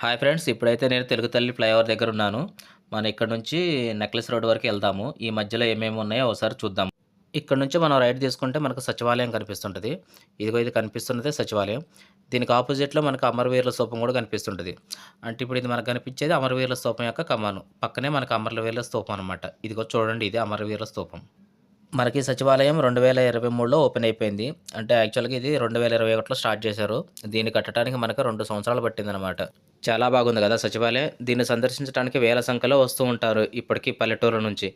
Hi friends ఇప్పుడైతే నేను తెలుగు తల్లి ఫ్లైఓవర్ దగ్గర ఉన్నాను. మనం ఇక్కడ నుంచి నెక్లెస్ రోడ్ వరకు వెళ్దాము. ఈ మధ్యలో ఏమేమి ఉన్నాయో ఒకసారి చూద్దాం. ఇక్కడ నుంచి మనం రైట్ తీసుకుంటే మనకు సచివాలయం కనిపిస్తుంటుంది. ఇదిగో ఇది కనిపిస్తున్నదే సచివాలయం. దీనికి ఆపోజిట్లో మనకు అమరవీరుల స్తూపం కూడా కనిపిస్తుంటుంది. అంటే ఇప్పుడు ఇది మనకు కనిపించేది అమరవీరుల స్తూపం యొక్క కమాను. పక్కనే మనకు అమరవీరుల స్తూపం అనమాట ఇదిగో చూడండి ఇది అమరవీరుల స్తూపం మనకి సచివాలయం రెండు వేల ఇరవై మూడులో ఓపెన్ అయిపోయింది. అంటే యాక్చువల్గా ఇది రెండు వేల ఇరవై ఒకటిలో స్టార్ట్ చేశారు. దీన్ని కట్టడానికి మనకు రెండు సంవత్సరాలు పట్టిందనమాట చాలా బాగుంది కదా సచివాలయం. దీన్ని సందర్శించడానికి వేల సంఖ్యలో వస్తూ ఉంటారు ఇప్పటికీ పల్లెటూరు నుంచి.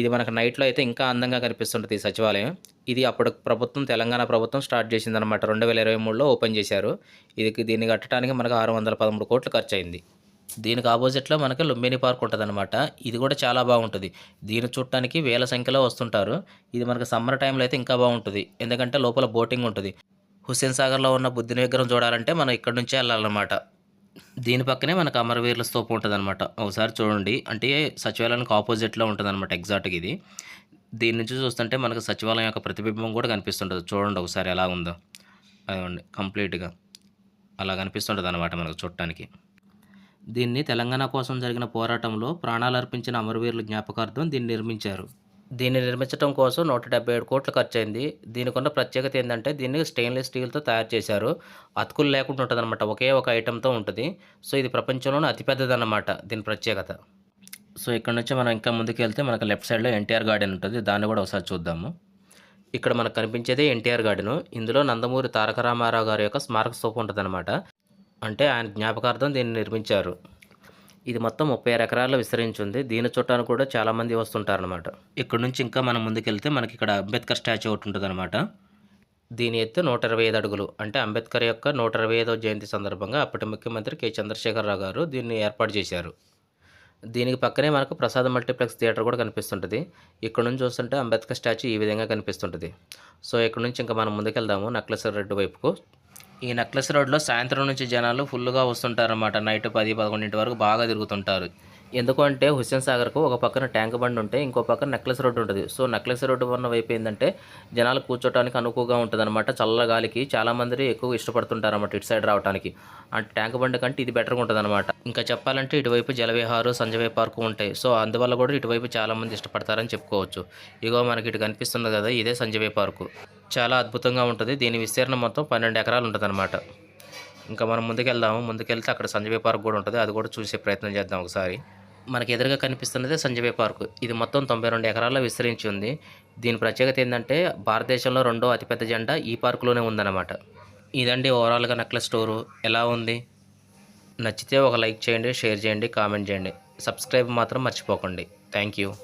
ఇది మనకు నైట్లో అయితే ఇంకా అందంగా కనిపిస్తుంటుంది ఈ సచివాలయం. ఇది అప్పుడు ప్రభుత్వం తెలంగాణ ప్రభుత్వం స్టార్ట్ చేసిందనమాట రెండు వేల ఇరవై మూడులో ఓపెన్ చేశారు. ఇది దీన్ని కట్టడానికి మనకు ఆరు వందల పదమూడు కోట్లు ఖర్చు అయింది దీనికి ఆపోజిట్లో మనకి లుంబిని పార్క్ ఉంటుందన్నమాట. ఇది కూడా చాలా బాగుంటుంది. దీన్ని చూడటానికి వేల సంఖ్యలో వస్తుంటారు. ఇది మనకి సమ్మర్ టైంలో అయితే ఇంకా బాగుంటుంది. ఎందుకంటే లోపల బోటింగ్ ఉంటుంది. హుస్సేన్ సాగర్లో ఉన్న బుద్ధిని విగ్రహం చూడాలంటే మనం ఇక్కడ నుంచే వెళ్ళాలన్నమాట. దీని పక్కనే మనకు అమరవీరుల స్తూపం ఉంటుంది అనమాట ఒకసారి చూడండి. అంటే సచివాలయానికి ఆపోజిట్లో ఉంటుంది అనమాట ఎగ్జాక్ట్గా ఇది. దీని నుంచి చూస్తుంటే మనకు సచివాలయం యొక్క ప్రతిబింబం కూడా కనిపిస్తుంటుంది. చూడండి ఒకసారి ఎలా ఉందో. అదిగోండి కంప్లీట్గా. అలా కనిపిస్తుంటుంది అనమాట మనకు చూడటానికి దీన్ని తెలంగాణ కోసం జరిగిన పోరాటంలో ప్రాణాలు అర్పించిన అమరవీరుల జ్ఞాపకార్థం దీన్ని నిర్మించారు. దీన్ని నిర్మించడం కోసం నూట డెబ్బై ఏడు కోట్లు ఖర్చైంది దీనికి ఉన్న ప్రత్యేకత ఏంటంటే దీన్ని స్టెయిన్లెస్ స్టీల్తో తయారు చేశారు. అతుకులు లేకుండా ఉంటుంది అనమాట ఒకే ఒక ఐటెంతో ఉంటుంది. సో ఇది ప్రపంచంలోనే అతిపెద్దదన్నమాట దీని ప్రత్యేకత. సో ఇక్కడ నుంచి మనం ఇంకా ముందుకు వెళ్తే మనకు లెఫ్ట్ సైడ్లో ఎన్టీఆర్ గార్డెన్ ఉంటుంది. దాన్ని కూడా ఒకసారి చూద్దాము. ఇక్కడ మనకు కనిపించేదే ఎన్టీఆర్ గార్డెను. ఇందులో నందమూరి తారక రామారావు గారి యొక్క స్మారక స్తూపం ఉంటుంది అంటే ఆయన జ్ఞాపకార్థం దీన్ని నిర్మించారు. ఇది మొత్తం ముప్పై ఆరు ఎకరాల్లో విస్తరించి ఉంది దీని చుట్టాను కూడా చాలామంది వస్తుంటారనమాట ఇక్కడ నుంచి ఇంకా మనం ముందుకెళ్తే మనకి ఇక్కడ అంబేద్కర్ స్టాచ్యూ ఒకటి ఉంటుంది అనమాట దీని ఎత్తు నూట ఇరవై ఐదు అడుగులు. అంటే అంబేద్కర్ యొక్క నూట ఇరవై ఐదో జయంతి సందర్భంగా అప్పటి ముఖ్యమంత్రి కె. చంద్రశేఖరరావు గారు దీన్ని ఏర్పాటు చేశారు. దీనికి పక్కనే మనకు ప్రసాద్ మల్టీప్లెక్స్ థియేటర్ కూడా కనిపిస్తుంటుంది. ఇక్కడ నుంచి చూస్తుంటే అంబేద్కర్ స్టాచ్యూ ఈ విధంగా కనిపిస్తుంటుంది. సో ఇక్కడ నుంచి ఇంకా మనం ముందుకెళ్దాము నక్లెస్ రెడ్డి వైపుకు. ఈ నెక్లెస్ రోడ్లో సాయంత్రం నుంచి జనాలు ఫుల్గా వస్తుంటారన్నమాట. నైట్ పది పదకొండింటి వరకు బాగా తిరుగుతుంటారు. ఎందుకంటే హుస్సేన్ సాగర్కు ఒక పక్కన ట్యాంక్ బండ్ ఉంటే ఇంకో పక్కన నెక్లెస్ రోడ్డు ఉంటుంది. సో నెక్లెస్ రోడ్డు ఉన్న వైపు ఏంటంటే జనాలు కూర్చోటానికి అనుకువగా ఉంటుంది అనమాట చల్ల గాలికి చాలామంది ఎక్కువ ఇష్టపడుతుంటారు ఇటు సైడ్ రావడానికి అంటే ట్యాంక్ బండ్ కంటే ఇది బెటర్గా ఉంటుంది అనమాట ఇంకా చెప్పాలంటే ఇటువైపు జలవిహారు సంజయ్ పార్కు ఉంటాయి. సో అందువల్ల కూడా ఇటువైపు చాలామంది ఇష్టపడతారని చెప్పుకోవచ్చు. ఇగో మనకి ఇటు కనిపిస్తుంది కదా ఇదే సంజయ్ పార్కు. చాలా అద్భుతంగా ఉంటుంది. దీని విస్తీర్ణం మొత్తం పన్నెండు ఎకరాలు ఉంటుంది అనమాట ఇంకా మనం ముందుకెళ్దాము. ముందుకెళ్తే అక్కడ సంజయ్ పార్క్ కూడా ఉంటుంది. అది కూడా చూసే ప్రయత్నం చేద్దాం ఒకసారి. మనకి ఎదురుగా కనిపిస్తున్నదే సంజయ్ పార్క్. ఇది మొత్తం తొంభై రెండు ఎకరాల్లో విస్తరించి ఉంది. దీని ప్రత్యేకత ఏంటంటే భారతదేశంలో రెండో అతిపెద్ద జెండా ఈ పార్కులోనే ఉందన్నమాట. ఇదండి ఓవరాల్గా నెక్లెస్ స్టోరు. ఎలా ఉంది? నచ్చితే ఒక లైక్ చేయండి షేర్ చేయండి కామెంట్ చేయండి. సబ్స్క్రైబ్ మాత్రం మర్చిపోకండి. Thank you.